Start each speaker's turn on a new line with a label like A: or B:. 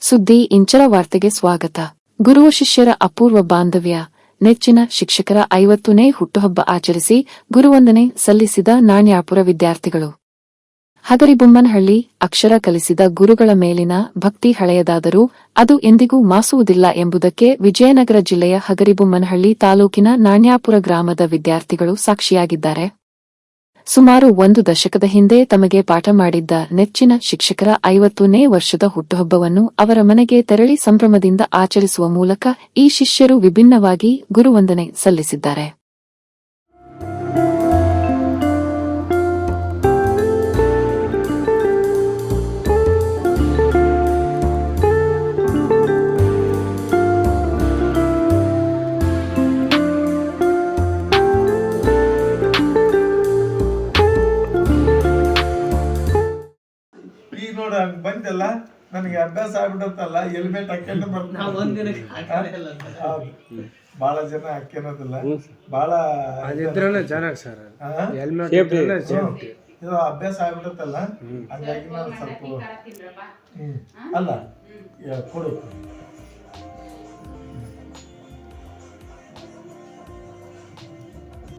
A: ಸುದ್ದಿ ಇಂಚರ ವಾರ್ತೆಗೆ ಸ್ವಾಗತ. ಗುರು ಶಿಷ್ಯರ ಅಪೂರ್ವ ಬಾಂಧವ್ಯ. ನೆಚ್ಚಿನ ಶಿಕ್ಷಕರ ಐವತ್ತನೇ ಹುಟ್ಟುಹಬ್ಬ ಆಚರಿಸಿ ಗುರುವಂದನೆ ಸಲ್ಲಿಸಿದ ನಾಣ್ಯಾಪುರ ವಿದ್ಯಾರ್ಥಿಗಳು. ಹಗರಿಬೊಮ್ಮನಹಳ್ಳಿ ಅಕ್ಷರ ಕಲಿಸಿದ ಗುರುಗಳ ಮೇಲಿನ ಭಕ್ತಿ ಹಳೆಯದಾದರೂ ಅದು ಎಂದಿಗೂ ಮಾಸುವುದಿಲ್ಲ ಎಂಬುದಕ್ಕೆ ವಿಜಯನಗರ ಜಿಲ್ಲೆಯ ಹಗರಿಬೊಮ್ಮನಹಳ್ಳಿ ತಾಲೂಕಿನ ನಾಣ್ಯಾಪುರ ಗ್ರಾಮದ ವಿದ್ಯಾರ್ಥಿಗಳು ಸಾಕ್ಷಿಯಾಗಿದ್ದಾರೆ. ಸುಮಾರು ಒಂದು ದಶಕದ ಹಿಂದೆ ತಮಗೆ ಪಾಠ ಮಾಡಿದ್ದ ನೆಚ್ಚಿನ ಶಿಕ್ಷಕರ ಐವತ್ತನೇ ವರ್ಷದ ಹುಟ್ಟುಹಬ್ಬವನ್ನು ಅವರ ಮನೆಗೆ ತೆರಳಿ ಸಂಭ್ರಮದಿಂದ ಆಚರಿಸುವ ಮೂಲಕ ಈ ಶಿಷ್ಯರು ವಿಭಿನ್ನವಾಗಿ ಗುರುವಂದನೆ ಸಲ್ಲಿಸಿದ್ದಾರೆ.
B: ನೋಡ ಬಂತಲ್ಲ? ನನಗೆ ಅಭ್ಯಾಸ ಆಗ್ಬಿಡುತ್ತಲ್ಲ ಹೆಲ್ಮೆಟ್ ಹಾಕೊಂಡು
C: ಸರ್.
B: ಬಹಳ ಜನ ಹಾಕ್ಯನೋದಿಲ್ಲ. ಬಹಳ
D: ಅದಿದ್ರೇನೆ ಚೆನ್ನಾಗಿ ಸರ್. ಹೆಲ್ಮೆಟ್.
B: ಇದು ಅಭ್ಯಾಸ ಆಗ್ಬಿಡುತ್ತಲ್ಲ ಹಂಗಾಗಿ ನಾನು ಸ್ವಲ್ಪ ಹ್ಮ್. ಅಲ್ಲ ಕೊಡು.